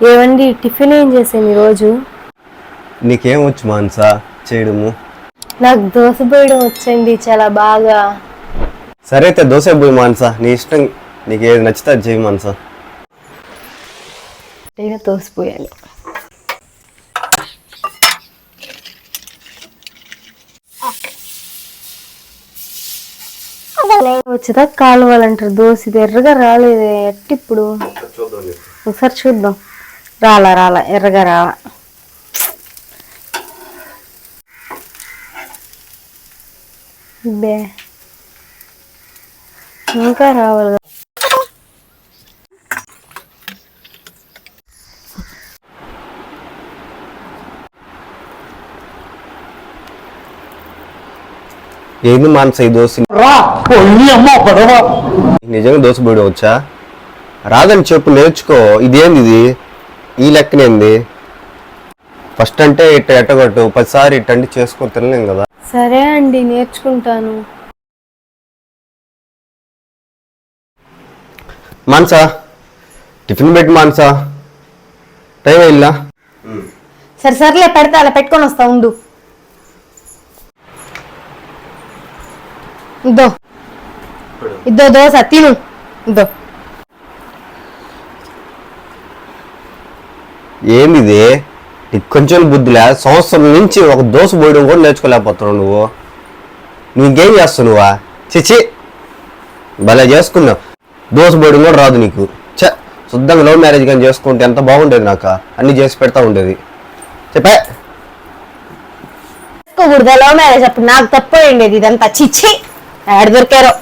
ఏమండి టిఫిన్ ఏం చేసాను ఈరోజు నీకేం వచ్చు మాన్సా? చేయడము? నాకు దోశ పోయడం వచ్చండి చాలా బాగా. సరే అయితే దోశ పోయి మాన్సా నీ ఇష్టం. నీకు ఏది నచ్చితే అది చేయి మాన్సా. నేను తోసిపోయాను వచ్చేదా కాలువాలంటారు దోశ ఎర్రగా రాలేదు ఎట్టి ఇప్పుడు ఒకసారి చూద్దాం. రాలా రాలా ఎర్రగా రాలా. బే. ఇంకా రావాలి. ఏంది మాన్సా ఈ దోశ? నిజంగా దోశ పోయడం వచ్చా? రాదని చెప్పు నేర్చుకో. ఇదేంది ఇది? ఈ లెక్కనేంది ఫస్ట్ అంటే ఇట్ట ఎట్టగొట్టు పదిసారి ఇట్టంటే చేసుకొని తినలేం కదా. సరే అండి నేర్చుకుంటాను. మాన్సా? టిఫిన్ పెట్టి మాన్సా? టైం అయిందా? సరే సర్లే పెడతా అలా పెట్టుకొని వస్తా ఉండు. ఇద్దో ఇద్దో దోశ తిను. ఇద్దో ఏంది నీకు కొంచెం బుద్ధిలే సంవత్సరం నుంచి ఒక దోశ పోయడం కూడా నేర్చుకోలేకపోతున్నావు నువ్వు. నువ్వు ఇంకేం చేస్తావు నువ్వా చిచి భలే చేసుకున్నావు. దోశ పోయడం కూడా రాదు నీకు. చ శుద్ధంగా లవ్ మ్యారేజ్ కానీ చేసుకుంటే ఎంత బాగుండేది నాకు? అన్ని చేసి పెడతా ఉండేది. చెప్పే. Love marriage? అప్పుడు నాకు తప్ప ఉండేది ఇదంతా చిచ్చి ఆడ దొరికారో?